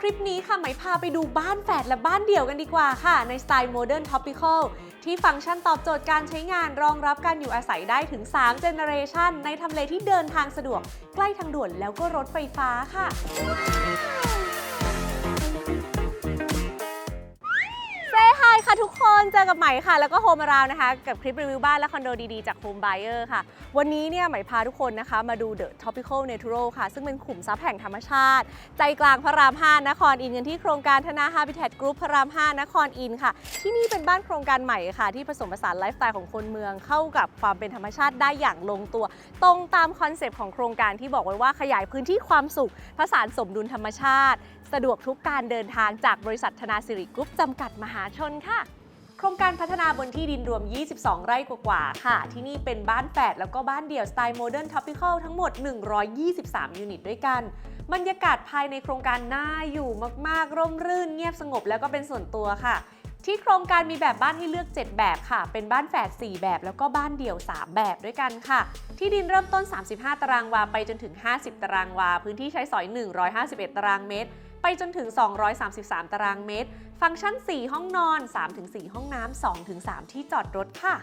คลิปนี้ค่ะไหมพาไปดูบ้านแฝดและบ้านเดี่ยวกันดีกว่าค่ะ ในสไตล์โมเดิร์นท็อปิคอลที่ฟังก์ชันตอบโจทย์การใช้งานรองรับการอยู่อาศัยได้ถึง3เจเนเรชันในทำเลที่เดินทางสะดวก ใกล้ทางด่วนแล้วก็รถไฟฟ้าค่ะ ค่ะทุกคนเจอกับไหม่ค่ะ แล้วก็โฮมาราวนะคะ กับคลิปรีวิวบ้านและคอนโดดีๆ จาก Home Buyer ค่ะ วันนี้เนี่ยไหม่พาทุกคนนะคะ มาดู The Tropical Natural ค่ะ ซึ่งเป็นขุมทรัพย์แห่งธรรมชาติ ใจกลางพระราม 5 นครอินกันที่โครงการธนา Habitat Group พระราม 5 นครอินค่ะ ที่นี่เป็นบ้านโครงการใหม่ค่ะ ที่ผสมผสานไลฟ์สไตล์ของคนเมืองเข้ากับความเป็นธรรมชาติได้อย่างลงตัว ตรงตามคอนเซปต์ของโครงการที่บอกไว้ว่าขยายพื้นที่ความสุขผสานสมดุลธรรมชาติ สะดวกทุกการเดินทางจากบริษัทธนาสิริกรุ๊ปจำกัดมหาชนค่ะ โครงการพัฒนาบนที่ดินรวม 22 ไร่กว่าๆ ค่ะ ที่นี่เป็นบ้านแฝดแล้วก็บ้านเดี่ยวสไตล์โมเดิร์นท็อปิคอลทั้งหมด 123 ยูนิตด้วยกัน บรรยากาศภายในโครงการน่าอยู่มากๆ ร่มรื่นเงียบสงบแล้วก็เป็นส่วนตัวค่ะ ที่โครงการมีแบบบ้านให้เลือก 7 แบบค่ะ เป็นบ้านแฝด4 แบบแล้วก็บ้านเดี่ยว 3 แบบด้วยกันค่ะ ที่ดินเริ่มต้น 35 ตารางวาไปจนถึง 50 ตารางวา พื้นที่ใช้สอย 151 ตารางเมตรไปจนถึง 233 ตารางเมตร ฟังก์ชัน 4 ห้องนอน 3-4 ห้องน้ำ 2-3 ที่จอดรถค่ะ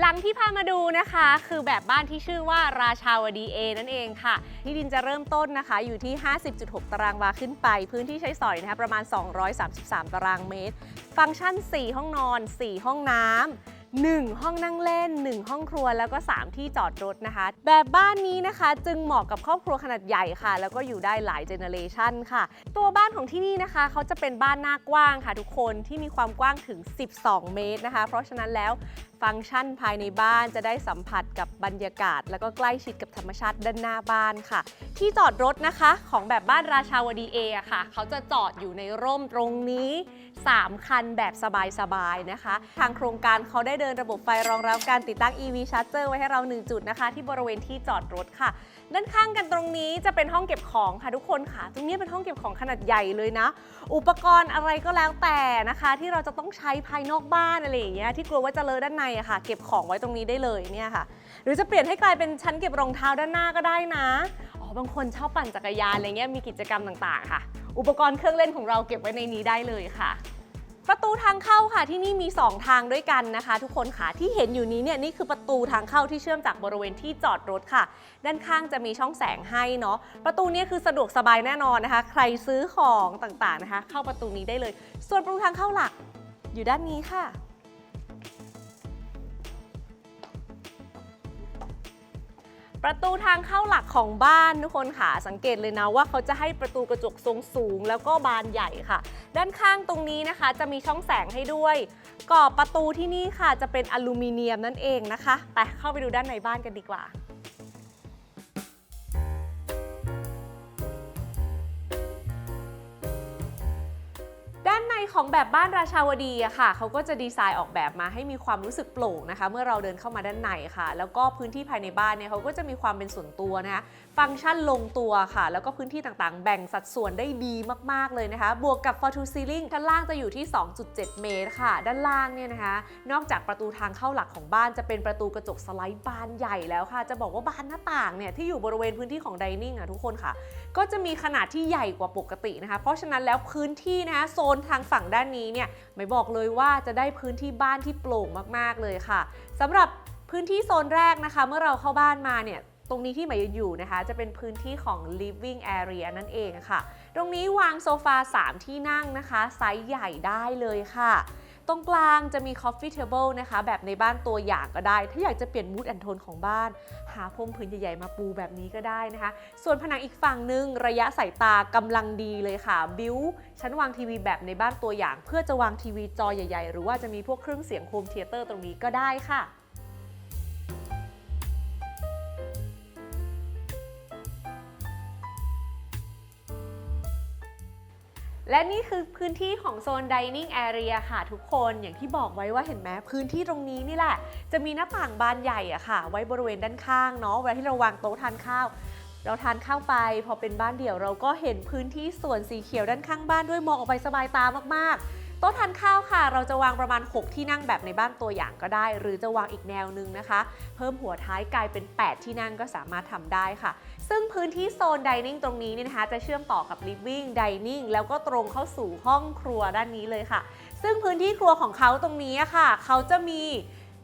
หลังที่พามาดูนะคะคือแบบบ้านที่ชื่อว่าราชาวดีเอนั่นเองค่ะ ที่ดินจะเริ่มต้นนะคะอยู่ที่ 50.6 ตารางวาขึ้นไป พื้นที่ใช้สอยนะคะประมาณ 233 ตารางเมตร ฟังก์ชัน 4 ห้องนอน 4 ห้องน้ำ 1 ห้องนั่งเล่น 1 ห้องครัวแล้วก็ 3 ที่จอดรถนะคะ แบบบ้านนี้นะคะ จึงเหมาะกับครอบครัวขนาดใหญ่ค่ะ แล้วก็อยู่ได้หลายเจเนอเรชันค่ะ ตัวบ้านของที่นี่นะคะ เขาจะเป็นบ้านหน้ากว้างค่ะทุกคนที่มีความกว้างถึง 12 เมตรนะคะ เพราะฉะนั้นแล้วฟังก์ชันภายในบ้านจะได้สัมผัสกับบรรยากาศ แล้วก็ใกล้ชิดกับธรรมชาติด้านหน้าบ้านค่ะ ที่จอดรถนะคะของแบบบ้านราชาวดีเออะค่ะ เขาจะจอดอยู่ในร่มตรงนี้ 3 คันแบบสบายๆนะคะ ทางโครงการเขาได้เดินระบบไฟรองรับการติดตั้ง EV Charger ไว้ให้เรา 1 จุดนะคะ ที่บริเวณที่จอดรถค่ะ ด้านข้างกันตรงนี้จะเป็นห้องเก็บของค่ะทุกคนค่ะ ตรงนี้เป็นห้องเก็บของขนาดใหญ่เลยนะ อุปกรณ์อะไรก็แล้วแต่นะคะ ที่เราจะต้องใช้ภายนอกบ้านอะไรอย่างเงี้ยที่กลัวว่าจะเลอะด้านในอะค่ะ เก็บของไว้ตรงนี้ได้เลยเนี่ยค่ะ หรือจะเปลี่ยนให้กลายเป็นชั้นเก็บรองเท้าด้านหน้าก็ได้นะอ๋อบางคนชอบปั่นจักรยานอะไรเงี้ยมีกิจกรรมต่างๆ ค่ะ อุปกรณ์เครื่องเล่นของเราเก็บไว้ในนี้ได้เลยค่ะประตูทางเข้าค่ะที่นี่มี 2 ทางด้วยกันนะคะ ทุกคนค่ะที่เห็นอยู่นี้เนี่ยนี่คือประตูทางเข้าที่เชื่อมจากบริเวณที่จอดรถค่ะ ด้านข้างจะมีช่องแสงให้เนาะประตูนี้คือสะดวกสบายแน่นอนนะคะ ใครซื้อของต่างๆนะคะ เข้าประตูนี้ได้เลย ส่วนประตูทางเข้าหลักอยู่ด้านนี้ค่ะ ประตูทางเข้าหลักของบ้านทุกคนค่ะ สังเกตเลยนะว่าเขาจะให้ประตูกระจกทรงสูง แล้วก็บานใหญ่ค่ะ ด้านข้างตรงนี้นะคะ จะมีช่องแสงให้ด้วยกรอบประตูที่นี่ค่ะ จะเป็นอลูมิเนียมนั่นเองนะคะ ไปเข้าไปดูด้านในบ้านกันดีกว่า ของแบบบ้านราชาวดีอะค่ะเขาก็จะดีไซน์ออกแบบมาให้มีความรู้สึกโปร่งนะคะ เมื่อเราเดินเข้ามาด้านในค่ะ แล้วก็พื้นที่ภายในบ้านเนี่ยเขาก็จะมีความเป็นส่วนตัวนะคะฟังก์ชันลงตัวค่ะ แล้วก็พื้นที่ต่างๆ แบ่งสัดส่วนได้ดีมาก ๆ เลยนะคะ บวกกับ for to ceiling ชั้นล่างจะอยู่ที่ 2.7 เมตรค่ะ ด้านล่างเนี่ยนะคะ นอกจากประตูทางเข้าหลักของบ้านจะเป็นประตูกระจกสไลด์บานใหญ่แล้วค่ะ จะบอกว่าบานหน้าต่างเนี่ยที่อยู่บริเวณพื้นที่ของ dining อะทุกคนค่ะ ก็จะมีขนาดที่ใหญ่กว่าปกตินะคะ เพราะฉะนั้นแล้วพื้นที่นะคะโซนทางฝั่งด้านนี้เนี่ยไม่บอกเลยว่าจะได้พื้นที่บ้านที่โปร่งมากๆเลยค่ะสำหรับพื้นที่โซนแรกนะคะ เมื่อเราเข้าบ้านมาเนี่ยตรงนี้ที่หมายอยู่นะคะ จะเป็นพื้นที่ของ living area นั่นเองค่ะ ตรงนี้วางโซฟา 3 ที่นั่งนะคะ ไซส์ใหญ่ได้เลยค่ะ ตรงกลางจะมี coffee table นะคะ แบบในบ้านตัวอย่างก็ได้ ถ้าอยากจะเปลี่ยน mood and tone ของบ้าน หาพรมผืนใหญ่ๆมาปูแบบนี้ก็ได้นะคะ ส่วนผนังอีกฝั่งหนึ่งระยะสายตากำลังดีเลยค่ะ บิวชั้นวางทีวีแบบในบ้านตัวอย่าง เพื่อจะวางทีวีจอใหญ่ ๆ หรือว่าจะมีพวกเครื่องเสียงโฮมเทเตอร์ตรงนี้ก็ได้ค่ะ และนี่คือพื้นที่ของโซน dining area ค่ะทุกคนอย่างที่บอกไว้ว่าเห็นไหมพื้นที่ตรงนี้นี่แหละ จะมีหน้าต่างบานใหญ่อะค่ะ ไว้บริเวณด้านข้างเนาะเวลาที่เราวางโต๊ะทานข้าว เราทานข้าวไป พอเป็นบ้านเดี่ยวเราก็เห็นพื้นที่ส่วนสีเขียวด้านข้างบ้านด้วยมองออกไปสบายตามากๆ โต๊ะทานข้าวค่ะ เราจะวางประมาณ 6 ที่นั่งแบบในบ้านตัวอย่างก็ได้ หรือจะวางอีกแนวหนึงนะคะ เพิ่มหัวท้ายกลายเป็น 8 ที่นั่งก็สามารถทำได้ค่ะ ซึ่งพื้นที่โซนดิเนิ่งตรงนี้เนี่ยนะคะจะเชื่อมต่อกับ living dining แล้วก็ตรงเข้าสู่ห้องครัวด้านนี้เลยค่ะ ซึ่งพื้นที่ครัวของเขาตรงนี้อะค่ะ เขาจะมี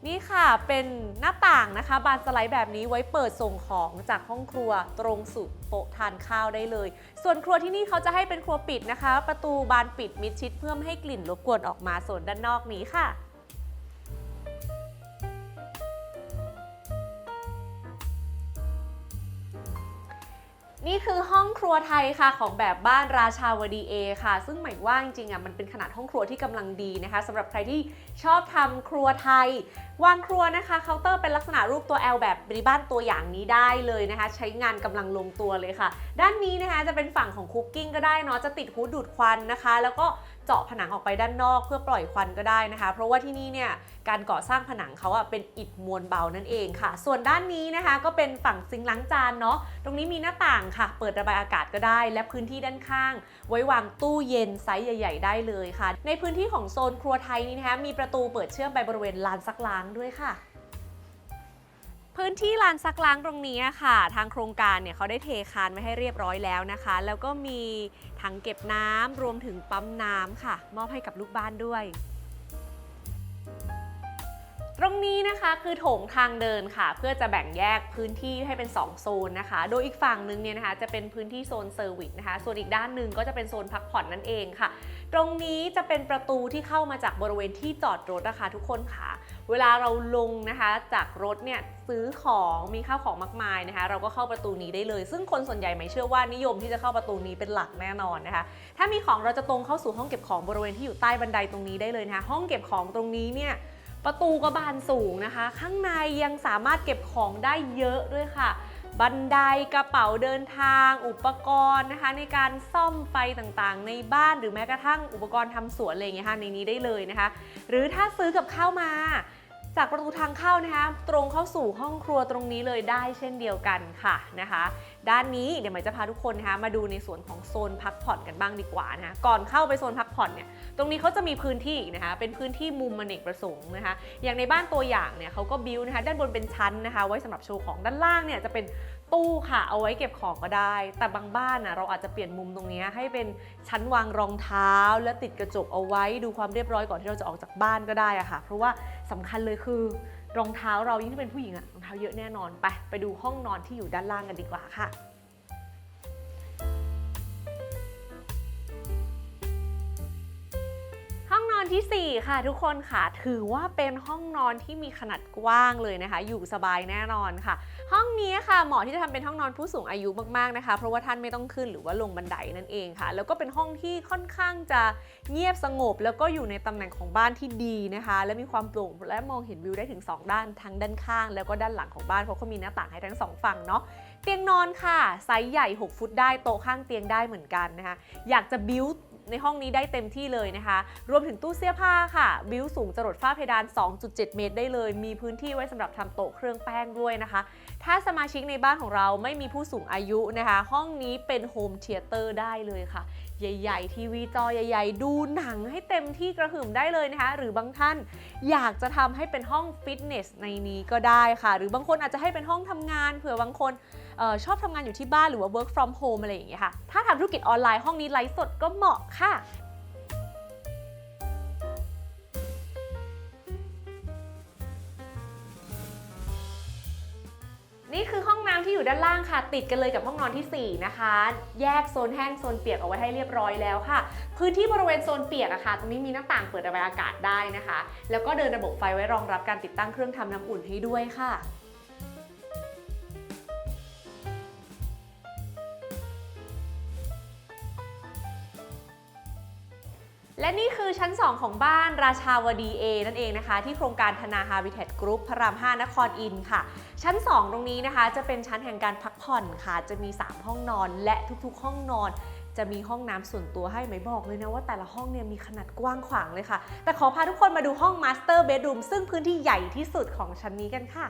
นี่ค่ะเป็นหน้าต่างนะคะบานสไลด์แบบนี้ไว้เปิดส่งของจากห้องครัวตรงสู่โต๊ะทานข้าวได้เลย ส่วนครัวที่นี่เขาจะให้เป็นครัวปิดนะคะ ประตูบานปิดมิดชิดเพื่อไม่ให้กลิ่นรบกวนออกมาส่วนด้านนอกนี้ค่ะ นี่คือห้องครัวไทยค่ะของแบบบ้านราชาวดีเอค่ะ ซึ่งหมายว่าจริงๆอะมันเป็นขนาดห้องครัวที่กำลังดีนะคะสำหรับใครที่ชอบทำครัวไทย วางครัวนะคะเคาน์เตอร์เป็นลักษณะรูปตัว L แบบริบ้านตัวอย่างนี้ได้เลยนะคะ ใช้งานกำลังลงตัวเลยค่ะ ด้านนี้นะคะจะเป็นฝั่งของคุกกิ้งก็ได้เนาะจะติดฮูดดูดควันนะคะ แล้วก็ เจาะผนังออกไปด้านนอกเพื่อปล่อยควันก็ได้นะคะ เพราะว่าที่นี่เนี่ยการก่อสร้างผนังเขาอะเป็นอิฐมวลเบานั่นเองค่ะ ส่วนด้านนี้นะคะ ก็เป็นฝั่งซิงล้างจานเนาะตรงนี้มีหน้าต่างค่ะ เปิดระบายอากาศก็ได้ และพื้นที่ด้านข้าง ไว้วางตู้เย็นไซส์ใหญ่ ๆ ได้เลยค่ะ ในพื้นที่ของโซนครัวไทยนี้นะคะมีประตูเปิดเชื่อมไปบริเวณลานซักล้างด้วยค่ะ พื้นที่ลานซักล้างตรงนี้ค่ะ ทางโครงการเนี่ยเขาได้เทคานไว้ให้เรียบร้อยแล้วนะคะ แล้วก็มีถังเก็บน้ำรวมถึงปั๊มน้ำค่ะ มอบให้กับลูกบ้านด้วย ตรงนี้นะคะคือโถงทางเดินค่ะ เพื่อจะแบ่งแยกพื้นที่ให้เป็น 2 โซนนะคะ โดยอีกฝั่งหนึงเนี่ยนะคะจะเป็นพื้นที่โซนเซอร์วิสนะคะ ส่วนอีกด้านหนึ่งก็จะเป็นโซนพักผ่อนนั่นเองค่ะ ตรงนี้จะเป็นประตูที่เข้ามาจากบริเวณที่จอดรถนะคะทุกคนค่ะ เวลาเราลงนะคะจากรถเนี่ยซื้อของมีข้าวของมากมายนะคะ เราก็เข้าประตูนี้ได้เลย ซึ่งคนส่วนใหญ่ไม่เชื่อว่านิยมที่จะเข้าประตูนี้เป็นหลักแน่นอนนะคะ ถ้ามีของเราจะตรงเข้าสู่ห้องเก็บของบริเวณที่อยู่ใต้บันไดตรงนี้ได้เลยนะคะห้องเก็บของตรงนี้เนี่ย ประตูก็บานสูงนะคะ ข้างในยังสามารถเก็บของได้เยอะด้วยค่ะ บันไดกระเป๋าเดินทาง อุปกรณ์นะคะ ในการซ่อมไฟต่างๆ ในบ้านหรือแม้กระทั่งอุปกรณ์ทำสวนอะไรอย่างเงี้ยค่ะในนี้ได้เลยนะคะ หรือถ้าซื้อกับข้าวมา จากประตูทางเข้านะคะ ตรงเข้าสู่ห้องครัวตรงนี้เลยได้เช่นเดียวกันค่ะนะคะ ด้านนี้เดี๋ยวหมายจะพาทุกคนนะคะมาดูในส่วนของโซนพักผ่อนกันบ้างดีกว่านะคะก่อนเข้าไปโซนพักผ่อนเนี่ยตรงนี้เขาจะมีพื้นที่นะคะเป็นพื้นที่มุมอเนกประสงค์นะคะอย่างในบ้านตัวอย่างเนี่ยเขาก็บิวนะคะด้านบนเป็นชั้นนะคะ ไว้สำหรับโชว์ของด้านล่างเนี่ยจะเป็นตู้ค่ะเอาไว้เก็บของก็ได้ แต่บางบ้านนะเราอาจจะเปลี่ยนมุมตรงนี้ให้เป็นชั้นวางรองเท้า และติดกระจกเอาไว้ดูความเรียบร้อยก่อนที่เราจะออกจากบ้านก็ได้อะค่ะ เพราะว่าสำคัญเลยคือ รองเท้าเรายิ่งเป็นผู้หญิงอะรองเท้าเยอะแน่นอนไป ไปดูห้องนอนที่อยู่ด้านล่างกันดีกว่าค่ะ นอนทีสี่ 4 ค่ะทุกคนค่ะ ถือว่าเป็นห้องนอนที่มีขนาดกว้างเลยนะคะ อยู่สบายแน่นอนค่ะ ห้องนี้ค่ะเหมาะที่จะทำเป็นห้องนอนผู้สูงอายุมากๆนะคะ เพราะว่าท่านไม่ต้องขึ้นหรือว่าลงบันไดนั่นเองค่ะ แล้วก็เป็นห้องที่ค่อนข้างจะเงียบสงบ แล้วก็อยู่ในตำแหน่งของบ้านที่ดีนะคะ และมีความโปร่งและมองเห็นวิวได้ถึง 2 ด้านทั้งด้านข้าง แล้วก็ด้านหลังของบ้านเพราะเขามีหน้าต่างให้ทั้งสองฝั่งเนาะเตียงนอนค่ะไซส์ใหญ่ 6 ฟุตได้โต๊ะข้างเตียงได้เหมือนกันนะคะอยากจะบิ้ว ในห้องนี้ได้เต็มที่เลยนะคะ รวมถึงตู้เสื้อผ้าค่ะ บิ้วสูงจรดฝ้าเพดาน 2.7 เมตรได้เลย มีพื้นที่ไว้สำหรับทำโต๊ะเครื่องแป้งด้วยนะคะ ถ้าสมาชิกในบ้านของเราไม่มีผู้สูงอายุนะคะ ห้องนี้เป็นโฮมเธียเตอร์ได้เลยค่ะ ใหญ่ ๆ ทีวีจอใหญ่ ๆ ดูหนังให้เต็มที่กระหึ่มได้เลยนะคะ หรือบางท่านอยากจะทำให้เป็นห้องฟิตเนสในนี้ก็ได้ค่ะ หรือบางคนอาจจะให้เป็นห้องทำงานเผื่อบางคน ออชอบทำงานอยู่ที่บ้านหรือว่า work from home อะไรอย่างเงี้ยค่ะ ถ้าทำธุรกิจออนไลน์ห้องนี้ไลฟ์สดก็เหมาะค่ะนี่คือห้องน้ำที่อยู่ด้านล่างค่ะ ติดกันเลยกับห้องนอนทีสี่ 4 นะคะ แยกโซนแห้งโซนเปียกเอาไว้ให้เรียบร้อยแล้วค่ะ พื้นที่บริเวณโซนเปียกอะค่ะ ตรงนี้มีหน้าต่างเปิดระบายอากาศได้นะคะ แล้วก็เดินระบบไฟไว้รองรับการติดตั้งเครื่องทำน้ำอุ่นให้ด้วยค่ะ และนี่คือชั้น 2 ของบ้านราชาวดีเอนั่นเองนะคะ ที่โครงการธนาฮาบิเทตกรุ๊ปพระราม 5 นครอินค่ะ ชั้น 2 ตรงนี้นะคะ จะเป็นชั้นแห่งการพักผ่อนค่ะ จะมี 3 ห้องนอนและทุกๆ ห้องนอน จะมีห้องน้ำส่วนตัวให้ไหมบอกเลยนะว่าแต่ละห้องเนี่ยมีขนาดกว้างขวางเลยค่ะ แต่ขอพาทุกคนมาดูห้องมาสเตอร์เบดรูมซึ่งพื้นที่ใหญ่ที่สุดของชั้นนี้กันค่ะ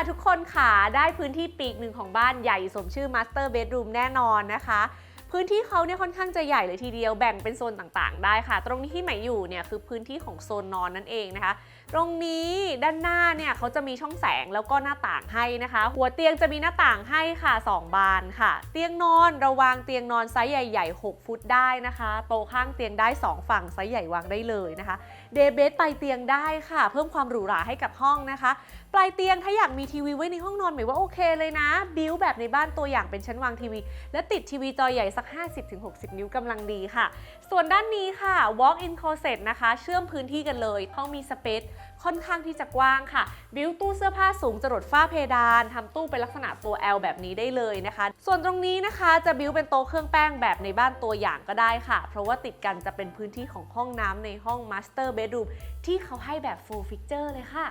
ค่ะทุกคนค่ะได้พื้นที่ปีกหนึ่งของบ้านใหญ่สมชื่อ Master Bedroom แน่นอนนะคะพื้นที่เขาเนี่ยค่อนข้างจะใหญ่เลยทีเดียวแบ่งเป็นโซนต่างๆ ได้ค่ะ ตรงนี้ที่หม่อยู่เนี่ยคือพื้นที่ของโซนนอนนั่นเองนะคะ ตรงนี้ด้านหน้าเนี่ยเขาจะมีช่องแสงแล้วก็หน้าต่างให้นะคะ หัวเตียงจะมีหน้าต่างให้ค่ะ 2 บานค่ะ เตียงนอนระวางเตียงนอนไซส์ใหญ่ ๆ 6 ฟุตได้นะคะโต๊ะข้างเตียงได้ 2 ฝั่งไซส์ใหญ่วางได้เลยนะคะเดย์เบดปเตียงได้ค่ะ เพิ่มความหรูหราให้กับห้องนะคะ ปลายเตียงถ้าอยากมีทีวีไว้ในห้องนอนหมายว่าโอเคเลยนะ บิวแบบในบ้านตัวอย่างเป็นชั้นวางทีวี และติดทีวีจอใหญ่สัก 50-60 นิ้วกำลังดีค่ะ ส่วนด้านนี้ค่ะ walk-in closet นะคะ เชื่อมพื้นที่กันเลยห้องมีสเปซค่อนข้างที่จะกว้างค่ะ บิวตู้เสื้อผ้าสูงจรดฝ้าเพดานทำตู้เป็นลักษณะตัว L แบบนี้ได้เลยนะคะ ส่วนตรงนี้นะคะจะบิวเป็นโต๊ะเครื่องแป้งแบบในบ้านตัวอย่างก็ได้ค่ะ เพราะว่าติดกันจะเป็นพื้นที่ของห้องน้ำในห้อง master bedroom ที่เขาให้แบบ full fixture เลยค่ะ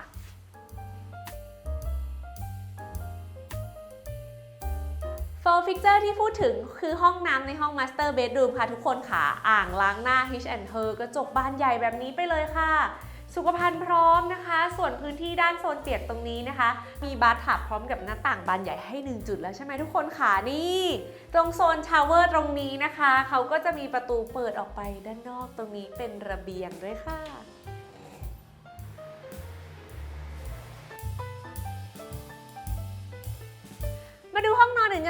โตฟิกเจอร์ที่พูดถึงคือห้องน้ำในห้อง Master Bedroom ค่ะทุกคนค่ะ อ่างล้างหน้า H&Her กระจกบานใหญ่แบบนี้ไปเลยค่ะ สุขภัณฑ์พร้อมนะคะ ส่วนพื้นที่ด้านโซนเปียกตรงนี้นะคะ มีบาร์ทับพร้อมกับหน้าต่างบานใหญ่ให้ 1 จุดแล้วใช่ไหมทุกคนค่ะนี่ ตรงโซนชาวเวอร์ตรงนี้นะคะ เขาก็จะมีประตูเปิดออกไปด้านนอกตรงนี้เป็นระเบียงด้วยค่ะ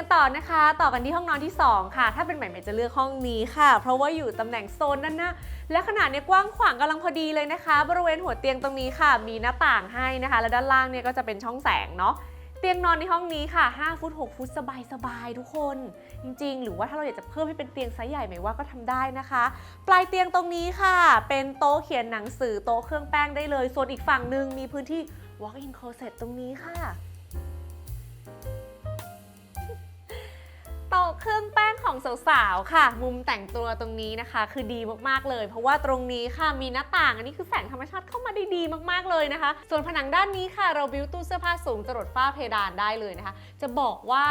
กันต่อนะคะ ต่อกันที่ห้องนอนที่ 2 ค่ะ ถ้าเป็นใหม่ใหม่จะเลือกห้องนี้ค่ะ เพราะว่าอยู่ตำแหน่งโซนด้านหน้าและขนาดเนี่ยกว้างขวางกำลังพอดีเลยนะคะ บริเวณหัวเตียงตรงนี้ค่ะ มีหน้าต่างให้นะคะ และด้านล่างเนี่ยก็จะเป็นช่องแสงเนาะเตียงนอนในห้องนี้ค่ะ 5 ฟุต 6 ฟุต สบายสบายๆทุกคน จริง ๆ หรือว่าถ้าเราอยากจะเพิ่มให้เป็นเตียงไซส์ใหญ่หมายว่าก็ทำได้นะคะ ปลายเตียงตรงนี้ค่ะ เป็นโต๊ะเขียนหนังสือ โต๊ะเครื่องแป้งได้เลย ส่วนอีกฝั่งหนึ่งมีพื้นที่ walk-in closet ตรงนี้ค่ะ เครื่องแป้งของสาวๆ ค่ะ มุมแต่งตัวตรงนี้นะคะ คือดีมากๆเลย เพราะว่าตรงนี้ค่ะมีหน้าต่าง อันนี้คือแสงธรรมชาติเข้ามาได้ดีมากๆเลยนะคะ ส่วนผนังด้านนี้ค่ะ เราบิวตู้เสื้อผ้าสูงจรดฝ้าเพดานได้เลยนะคะ จะบอกว่า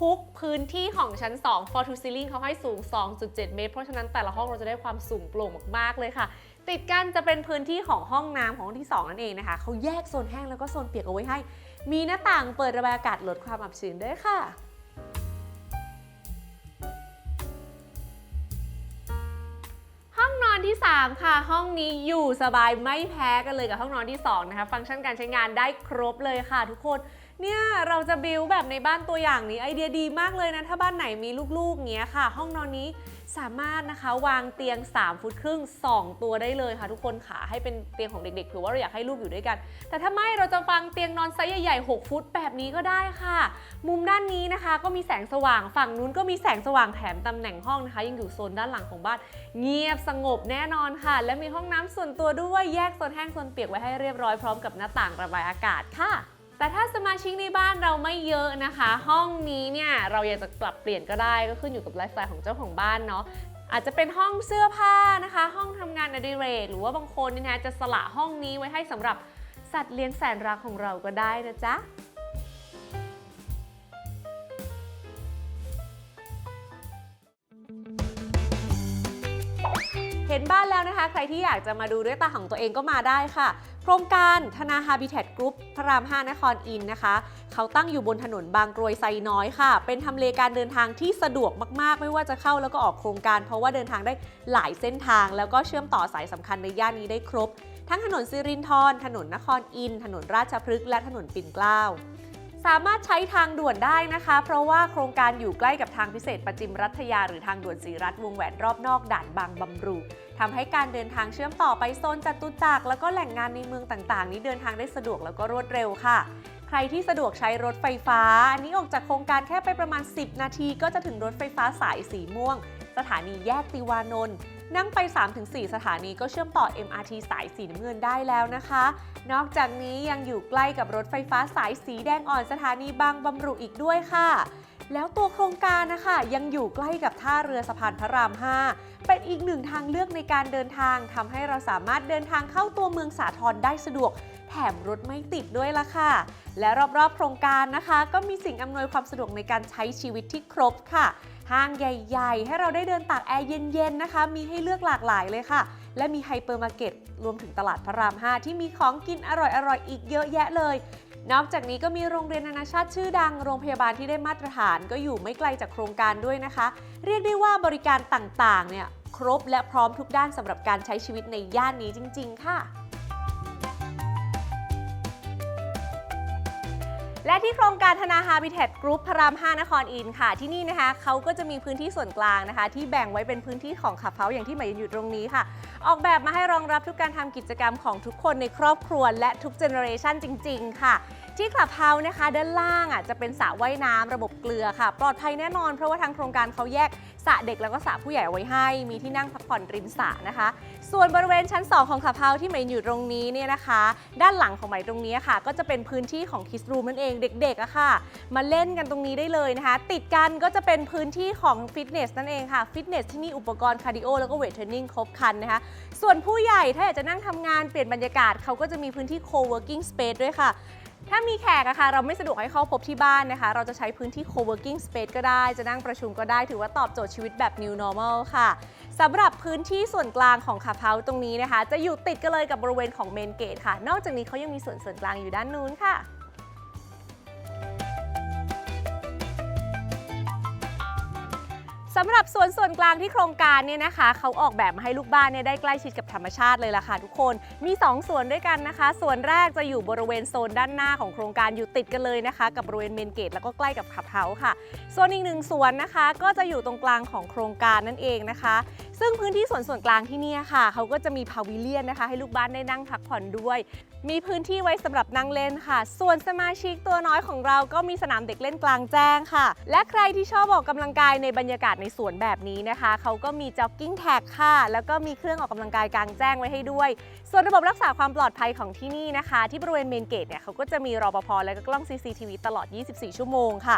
ทุกๆ พื้นที่ของชั้น 2 for to ceiling เขาให้สูง 2.7 เมตร เพราะฉะนั้นแต่ละห้องเราจะได้ความสูงโปร่งมากๆ เลยค่ะ ติดกันจะเป็นพื้นที่ของห้องน้ำของห้องที่ 2 นั่นเองนะคะ เขาแยกโซนแห้งแล้วก็โซนเปียกเอาไว้ให้ มีหน้าต่างเปิดระบายอากาศลดความอับชื้นด้วยค่ะ 3 ค่ะ ห้องนี้อยู่สบายไม่แพ้กันเลยกับห้องนอนที่ 2 นะคะ ฟังก์ชันการใช้งานได้ครบเลยค่ะทุกคนเนี่ยเราจะบิวแบบในบ้านตัวอย่างนี้ไอเดียดีมากเลยนะ ถ้าบ้านไหนมีลูกๆเงี้ยค่ะ ห้องนอนนี้ สามารถนะคะวางเตียง 3 ฟุตครึ่ง 2 ตัวได้เลยค่ะทุกคนค่ะให้เป็นเตียงของเด็กๆเผื่อว่าเราอยากให้ลูกอยู่ด้วยกัน แต่ถ้าไม่เราจะฟังเตียงนอนไซส์ใหญ่ๆ 6 ฟุตแบบนี้ก็ได้ค่ะ มุมด้านนี้นะคะ ก็มีแสงสว่างฝั่งนู้นก็มีแสงสว่างแถมตำแหน่งห้องนะคะ ยังอยู่โซนด้านหลังของบ้าน เงียบสงบแน่นอนค่ะ และมีห้องน้ำส่วนตัวด้วยแยกโซนแห้งโซนเปียกไว้ให้เรียบร้อยพร้อมกับหน้าต่างระบายอากาศค่ะ แต่ถ้าสมาชิกในบ้านเราไม่เยอะนะคะ ห้องนี้เนี่ยเราอยากจะปรับเปลี่ยนก็ได้ก็ขึ้นอยู่กับไลฟ์สไตล์ของเจ้าของบ้านเนาะอาจจะเป็นห้องเสื้อผ้านะคะ ห้องทำงานอดิเรก หรือว่าบางคนเนี่ยนะจะสละห้องนี้ไว้ให้สำหรับสัตว์เลี้ยงแสนรักของเราก็ได้นะจ๊ะ เห็นบ้านแล้วนะคะ ใครที่อยากจะมาดูด้วยตาของตัวเองก็มาได้ค่ะ โครงการธนาฮาบิเทตกรุ๊ปพระราม 5 นครอินนะคะ เขาตั้งอยู่บนถนนบางกรวยไซน้อยค่ะ เป็นทำเลการเดินทางที่สะดวกมากๆ ไม่ว่าจะเข้าแล้วก็ออกโครงการ เพราะว่าเดินทางได้หลายเส้นทาง แล้วก็เชื่อมต่อสายสำคัญในย่านนี้ได้ครบ ทั้งถนนสิรินธรถนนนครอินถนนราชพฤกษ์และถนนปิ่นเกล้า สามารถใช้ทางด่วนได้นะคะ เพราะว่าโครงการอยู่ใกล้กับทางพิเศษประจิมรัฐยา หรือทางด่วนสีรัฐวงแหวนรอบนอกด่านบางบำรุทำให้การเดินทางเชื่อมต่อไปโซนจตุจักรแล้วก็แหล่งงานในเมืองต่างๆ นี้เดินทางได้สะดวกแล้วก็รวดเร็วค่ะ ใครที่สะดวกใช้รถไฟฟ้า อันนี้ออกจากโครงการแค่ไปประมาณ 10 นาที ก็จะถึงรถไฟฟ้าสายสีม่วง สถานีแยกติวานนท์ นั่งไป 3-4 สถานีก็เชื่อมต่อ MRT สายสีน้ำเงินได้แล้วนะคะ นอกจากนี้ยังอยู่ใกล้กับรถไฟฟ้าสายสีแดงอ่อนสถานีบางบำรุอีกด้วยค่ะ แล้วตัวโครงการนะคะยังอยู่ใกล้กับท่าเรือสะพานพระราม 5 เป็นอีกหนึ่งทางเลือกในการเดินทางทำให้เราสามารถเดินทางเข้าตัวเมืองสาทรได้สะดวกแถมรถไม่ติดด้วยล่ะค่ะ และรอบๆ โครงการนะคะ ก็มีสิ่งอำนวยความสะดวกในการใช้ชีวิตที่ครบค่ะ ห้างใหญ่ๆ ให้เราได้เดินตากแอร์เย็นๆนะคะ มีให้เลือกหลากหลายเลยค่ะ และมีไฮเปอร์มาร์เก็ตรวมถึงตลาดพระราม 5 ที่มีของกินอร่อยๆ อีกเยอะแยะเลย นอกจากนี้ก็มีโรงเรียนนานาชาติชื่อดัง โรงพยาบาลที่ได้มาตรฐานก็อยู่ไม่ไกลจากโครงการด้วยนะคะ เรียกได้ว่าบริการต่างๆ เนี่ยครบและพร้อมทุกด้านสำหรับการใช้ชีวิตในย่านนี้จริง ๆ ค่ะ และที่โครงการธนาฮาบิเทตกรุ๊ปพระราม 5 นครอินค่ะ ที่นี่นะคะเขาก็จะมีพื้นที่ส่วนกลางนะคะ ที่แบ่งไว้เป็นพื้นที่ของขับเฮาอย่างที่หมายยืนอยู่ตรงนี้ค่ะ ออกแบบมาให้รองรับทุกการทำกิจกรรมของทุกคนในครอบครัวและทุกเจเนอเรชันจริง ๆ ค่ะ ที่คลับเฮาส์นะคะ ด้านล่างอะจะเป็นสระว่ายน้ำระบบเกลือค่ะ ปลอดภัยแน่นอนเพราะว่าทางโครงการเขาแยก สระเด็กแล้วก็สระผู้ใหญ่ไว้ให้ มีที่นั่งพักผ่อนริมสระนะคะ ส่วนบริเวณชั้น 2 ของคลับเฮาที่หมายอยู่ตรงนี้เนี่ยนะคะ ด้านหลังของหมายตรงนี้ค่ะ ก็จะเป็นพื้นที่ของคิสรูมนั่นเองเด็กๆอะค่ะ มาเล่นกันตรงนี้ได้เลยนะคะ ติดกันก็จะเป็นพื้นที่ของฟิตเนสนั่นเองค่ะฟิตเนสที่มีอุปกรณ์คาร์ดิโอแล้วก็เวทเทรนนิ่งครบครันนะคะส่วนผู้ใหญ่ถ้าอยากจะนั่งทำงานเปลี่ยนบรรยากาศเขาก็จะมีพื้นที่ co-working space ด้วยค่ะ ถ้ามีแขกอะค่ะเราไม่สะดวกให้เข้าพบที่บ้านนะคะ เราจะใช้พื้นที่ co-working space ก็ได้ จะนั่งประชุมก็ได้ ถือว่าตอบโจทย์ชีวิตแบบ new normal ค่ะสำหรับพื้นที่ส่วนกลางของคาเพาตรงนี้นะคะ จะอยู่ติดกันเลยกับบริเวณของเมนเกตค่ะ นอกจากนี้เขายังมีส่วนส่วนกลางอยู่ด้านนู้นค่ะ สำหรับสวนส่วนกลางที่โครงการเนี่ยนะคะ เขาออกแบบมาให้ลูกบ้านเนี่ยได้ใกล้ชิดกับธรรมชาติเลยล่ะค่ะทุกคนมี 2 ส่วนด้วยกันนะคะ ส่วนแรกจะอยู่บริเวณโซนด้านหน้าของโครงการอยู่ติดกันเลยนะคะ กับบริเวณเมนเกตแล้วก็ใกล้กับขับเฮาส์ค่ะส่วนอีกหนึ่งส่วนนะคะ ก็จะอยู่ตรงกลางของโครงการนั่นเองนะคะ ซึ่งพื้นที่ส่วนส่วนกลางที่นี่ค่ะ เขาก็จะมีพาวิเลียนนะคะ ให้ลูกบ้านได้นั่งพักผ่อนด้วย มีพื้นที่ไว้สำหรับนั่งเล่นค่ะ ส่วนสมาชิกตัวน้อยของเราก็มีสนามเด็กเล่นกลางแจ้งค่ะ และใครที่ชอบออกกำลังกายในบรรยากาศในสวนแบบนี้นะคะ เขาก็มีจ็อกกิ้งแท็กค่ะ แล้วก็มีเครื่องออกกำลังกายกลางแจ้งไว้ให้ด้วย ส่วนระบบรักษาความปลอดภัยของที่นี่นะคะ ที่บริเวณเมนเกตเนี่ยเขาก็จะมีรปภและก็กล้อง CCTV ตลอด 24 ชั่วโมงค่ะ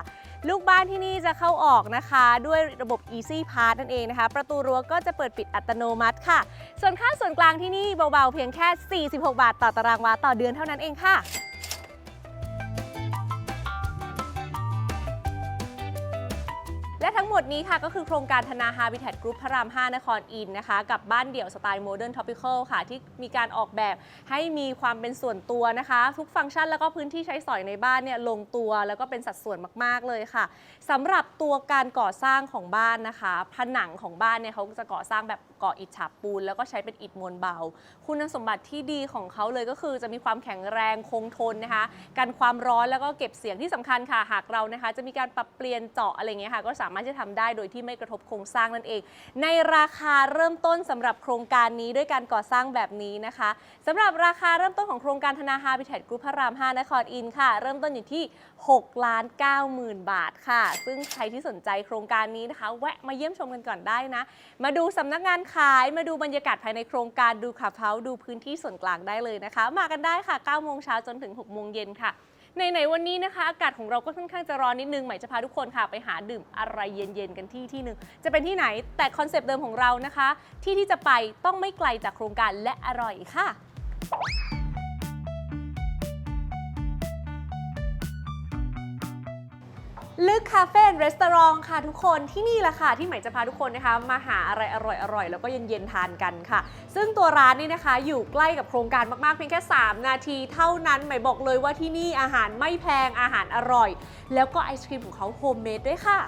ลูกบ้านที่นี่จะเข้าออกนะคะ ด้วยระบบ Easy Pass นั่นเองนะคะ ประตูรั้วก็จะเปิดปิดอัตโนมัติค่ะ ส่วนค่าส่วนกลางที่นี่เบาๆเพียงแค่ 46 บาทต่อตารางวาต่อเดือนเท่านั้นเองค่ะ ทั้งหมดนี้ค่ะก็คือโครงการธนาฮาบิ t ท t กรุ๊ปพระราม 5 นครอินนะคะ กับบ้านเดี่ยวสไตล์โมเดิร์นท็อปิคอลค่ะ ที่มีการออกแบบให้มีความเป็นส่วนตัวนะคะ ทุกฟังก์ชันแล้วก็พื้นที่ใช้สอยในบ้านเนี่ยลงตัวแล้วก็เป็นสัดส่วนมาก ๆ เลยค่ะสำหรับตัวการก่อสร้างของบ้านนะคะ ผนังของบ้านเนี่ยเขาจะก่อสร้างแบบก่ออิฐฉาบปูน แล้วก็ใช้เป็นอิฐมวลเบา คุณสมบัติที่ดีของเขาเลยก็คือจะมีความแข็งแรงคงทนนะคะกันความร้อนแล้วก็เก็บเสียงที่สำคัญค่ะหากเรานะคะ จะมีการปรับเปลี่ยนเจาะอะไรเงี้ยค่ะก็สามารถจะทำได้โดยที่ไม่กระทบโครงสร้างนั่นเอง ในราคาเริ่มต้นสำหรับโครงการนี้ด้วยการก่อสร้างแบบนี้นะคะสำหรับราคาเริ่มต้นของโครงการธนาฮาบิ t ท t กรุ๊ปพระราม 5 นครอินค่ะ เริ่มต้นอยู่ที่6ล้าน9หมื่นบาทค่ะ ซึ่งใครที่สนใจโครงการนี้นะคะ แวะมาเยี่ยมชมกันก่อนได้นะ มาดูสำนักงานขายมาดูบรรยากาศภายในโครงการดูขับเฮาดูพื้นที่ส่วนกลางได้เลยนะคะ มากันได้ค่ะ9โมงเช้าจนถึง6โมงเย็นค่ะ ในๆวันนี้นะคะ อากาศของเราก็ค่อนข้างจะร้อนนิดนึงใหม่จะพาทุกคนค่ะไปหาดื่มอะไรเย็นๆกันที่ที่หนึ่งจะเป็นที่ไหนแต่คอนเซปต์เดิมของเรานะคะ ที่ที่จะไปต้องไม่ไกลจากโครงการและอร่อยค่ะ ลึกคาเฟ่รีสตอรองค่ะทุกคนที่นี่แหละค่ะ ที่หมายจะพาทุกคนนะคะ มาหาอะไรอร่อยๆแล้วก็เย็นๆทานกันค่ะ ซึ่งตัวร้านนี่นะคะอยู่ใกล้กับโครงการมากๆเพียงแค่ 3 นาทีเท่านั้นหมายบอกเลยว่าที่นี่อาหารไม่แพงอาหารอร่อย แล้วก็ไอศครีมของเขาโฮมเมดด้วยค่ะ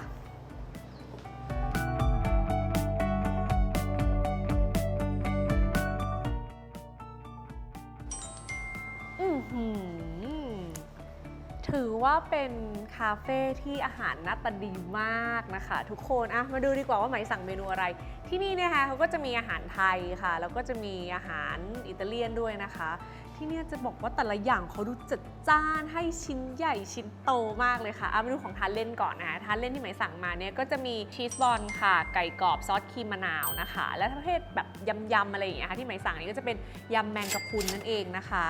ถือว่าเป็นคาเฟ่ที่อาหารหน้าตาดีมากนะคะ ทุกคนอะมาดูดีกว่าว่าไหมายสั่งเมนูอะไร ที่นี่นะคะเขาก็จะมีอาหารไทยค่ะ แล้วก็จะมีอาหารอิตาเลียนด้วยนะคะ ที่เนี่ยจะบอกว่าแต่ละอย่างเขาดูจัดจ้านให้ชิ้นใหญ่ชิ้นโตมากเลยค่ะเอามาดูของทานเล่นก่อนนะคะทานเล่นที่หมายสั่งมาเนี่ยก็จะมีชีสบอลค่ะ ไก่กรอบซอสครีมมะนาวนะคะ และประเภทแบบยำๆอะไรอย่างเงี้ยค่ะที่หมายสั่งนี่ก็จะเป็นยำแมงกะพรุนนั่นเองนะคะ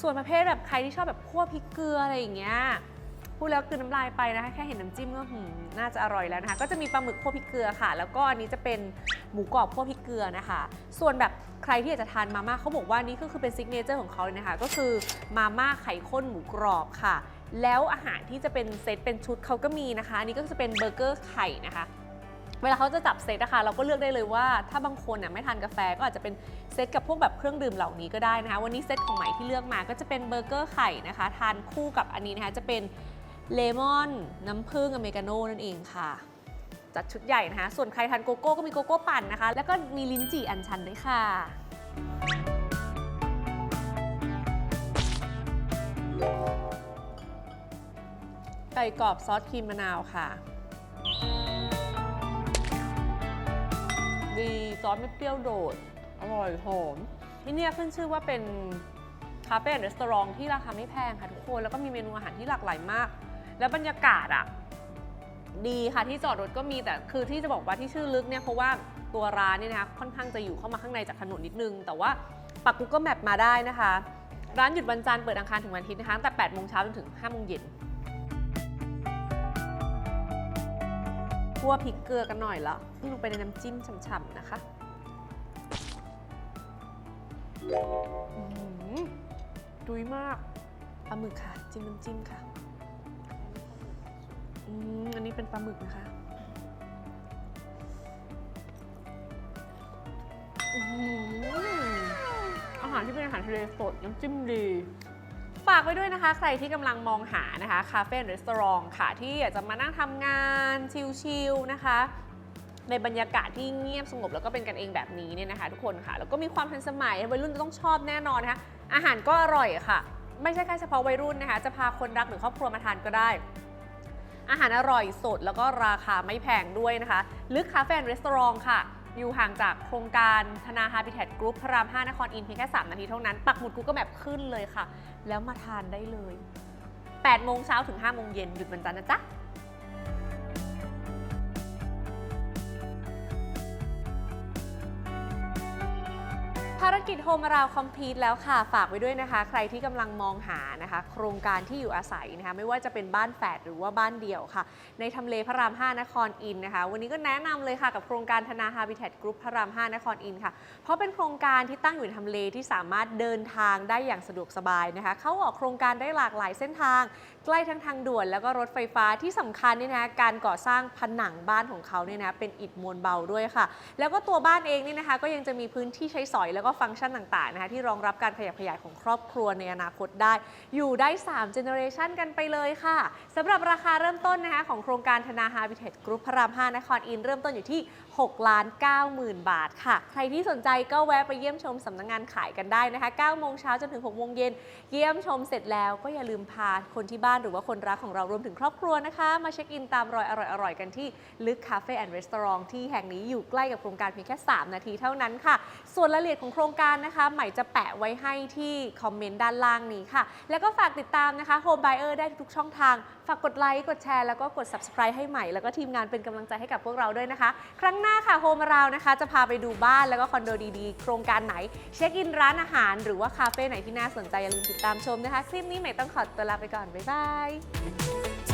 ส่วนประเภทแบบใครที่ชอบแบบคั่วพริกเกลืออะไรอย่างเงี้ย ดแล้วกลืนน้ำลายไปนะคะแค่เห็นน้ำจิ้มก็หืมน่าจะอร่อยแล้วนะคะก็จะมีปลาหมึกคั่วพริกเกลือค่ะ แล้วก็อันนี้จะเป็นหมูกรอบคั่วพริกเกลือนะคะ ส่วนแบบใครที่อยากจะทานมาม่าเขาบอกว่านี่ก็คือเป็นซิกเนเจอร์ของเขาเลยนะคะ ก็คือมาม่าไข่ข้นหมูกรอบค่ะ แล้วอาหารที่จะเป็นเซตเป็นชุดเขาก็มีนะคะอันนี้ก็จะเป็นเบอร์เกอร์ไข่นะคะเวลาเขาจะจับเซตนะคะเราก็เลือกได้เลยว่าถ้าบางคนน่ะไม่ทานกาแฟก็อาจจะเป็นเซตกับพวกแบบเครื่องดื่มเหล่านี้ก็ได้นะคะ วันนี้เซตของใหม่ที่เลือกมาก็จะเป็นเบอร์เกอร์ไข่นะคะ ทานคู่กับอันนี้นะคะจะเป็น เลมอนน้ำผึ้งอเมริกาโน่นั่นเองค่ะ จัดชุดใหญ่นะคะ ส่วนใครทานโกโก้ก็มีโกโก้ปั่นนะคะ แล้วก็มีลิ้นจี่อัญชันด้วยค่ะไก่กรอบซอสครีมมะนาวค่ะ ดีซอสไม่เปรี้ยวโดด อร่อยหอมที่นี่ขึ้นชื่อว่าเป็นคาเฟ่และรีสอร์ทที่ราคาไม่แพงค่ะทุกคน แล้วก็มีเมนูอาหารที่หลากหลายมาก แล้วบรรยากาศอะดีค่ะที่จอดรถก็มีแต่คือที่จะบอกว่าที่ชื่อลึกเนี่ยเพราะว่าตัวร้านเนี่ยนะคะค่อนข้างจะอยู่เข้ามาข้างในจากถนนนิดนึง แต่ว่าปัก Google Map มาได้นะคะ ร้านหยุดวันจันทร์เปิดอังคารถึงวันอาทิตย์นะคะตั้งแต่8โมงเช้าจนถึง5โมงเย็นคั่วพริกเกลือกันหน่อยละนี่ลงไปในน้ำจิ้มฉ่ำๆนะคะดุยมากปลาหมึกค่ะ จิ้มน้ำจิ้มค่ะ อืมอันนี้เป็นปลาหมึกนะคะอื้อหืออาหารที่เป็นอาหารทะเลสดน้ำจิ้มดี ฝากไว้ด้วยนะคะ ใครที่กำลังมองหานะคะคาเฟ่รีสอร์ทค่ะ ที่อยากจะมานั่งทำงานชิลๆนะคะ ในบรรยากาศที่เงียบสงบแล้วก็เป็นกันเองแบบนี้เนี่ยนะคะ ทุกคนค่ะ แล้วก็มีความทันสมัยวัยรุ่นจะต้องชอบแน่นอนนะคะ อาหารก็อร่อยค่ะ ไม่ใช่แค่เฉพาะวัยรุ่นนะคะ จะพาคนรักหรือครอบครัวมาทานก็ได้ อาหารอร่อยสดแล้วก็ราคาไม่แพงด้วยนะคะ ลึกคาเฟ่รีสอร์ทค่ะ อยู่ห่างจากโครงการธนาฮาบิเทตกรุ๊ปพระราม 5 นครอินทร์เพียงแค่ 3 นาทีเท่านั้น ปักหมุดกูก็แบบขึ้นเลยค่ะ แล้วมาทานได้เลย 8 โมงเช้าถึง 5 โมงเย็นหยุดวันจันทร์นะจ๊ะ ภารกิจโฮมราวคอมพลีทแล้วค่ะ ฝากไว้ด้วยนะคะ ใครที่กำลังมองหานะคะ โครงการที่อยู่อาศัยนะคะ ไม่ว่าจะเป็นบ้านแฝดหรือว่าบ้านเดี่ยวค่ะ ในทำเลพระราม 5 นครอินนะคะ วันนี้ก็แนะนำเลยค่ะกับโครงการธนาฮาบิเทตกรุ๊ปพระราม 5 นครอินค่ะ เพราะเป็นโครงการที่ตั้งอยู่ในทำเลที่สามารถเดินทางได้อย่างสะดวกสบายนะคะ เข้าออกโครงการได้หลากหลายเส้นทาง ใกล้ทั้งทางด่วน แล้วก็รถไฟฟ้าที่สำคัญเนี่ยนะการก่อสร้างผนังบ้านของเขาเนี่ยนะเป็นอิฐมวลเบาด้วยค่ะ แล้วก็ตัวบ้านเองนี่นะคะก็ยังจะมีพื้นที่ใช้สอยแล้วก็ฟังก์ชันต่างๆนะคะที่รองรับการขยับขยายของครอบครัวในอนาคตได้ อยู่ได้3เจเนอเรชันกันไปเลยค่ะสำหรับราคาเริ่มต้นนะคะของโครงการธนาฮาบิเทตกรุ๊ปพระราม5นครอินเริ่มต้นอยู่ที่ 6ล้าน9หมื่นบาทค่ะ ใครที่สนใจก็แวะไปเยี่ยมชมสำนักงงานขายกันได้นะคะ9โมงเช้าจนถึง6โมงเย็นเยี่ยมชมเสร็จแล้วก็อย่าลืมพาคนที่บ้านหรือว่าคนรักของเรารวมถึงครอบครัวนะคะ มาเช็คอินตามรอยอร่อยๆกันที่ลึกคาเฟ่แอนด์รีสอร์ทที่แห่งนี้อยู่ใกล้กับโครงการเพียงแค่ 3 นาทีเท่านั้นค่ะ ส่วนรายละเอียดของโครงการนะคะใหม่จะแปะไว้ให้ที่คอมเมนต์ด้านล่างนี้ค่ะ แล้วก็ฝากติดตามนะคะ Home Buyer ได้ทุกช่องทาง ฝากกดไลค์กดแชร์แล้วก็กด subscribe ให้ใหม่แล้วก็ทีมงานเป็นกำลังใจให้กับพวกเราด้วยนะคะ ครั้งหน้าค่ะโฮมราวนะคะ จะพาไปดูบ้านแล้วก็คอนโดดีๆ โครงการไหน เช็คอินร้านอาหาร หรือว่าคาเฟ่ไหนที่น่าสนใจอย่าลืมติดตามชมนะคะ คลิปนี้ใหม่ต้องขอตัวลาไปก่อน บ๊ายบาย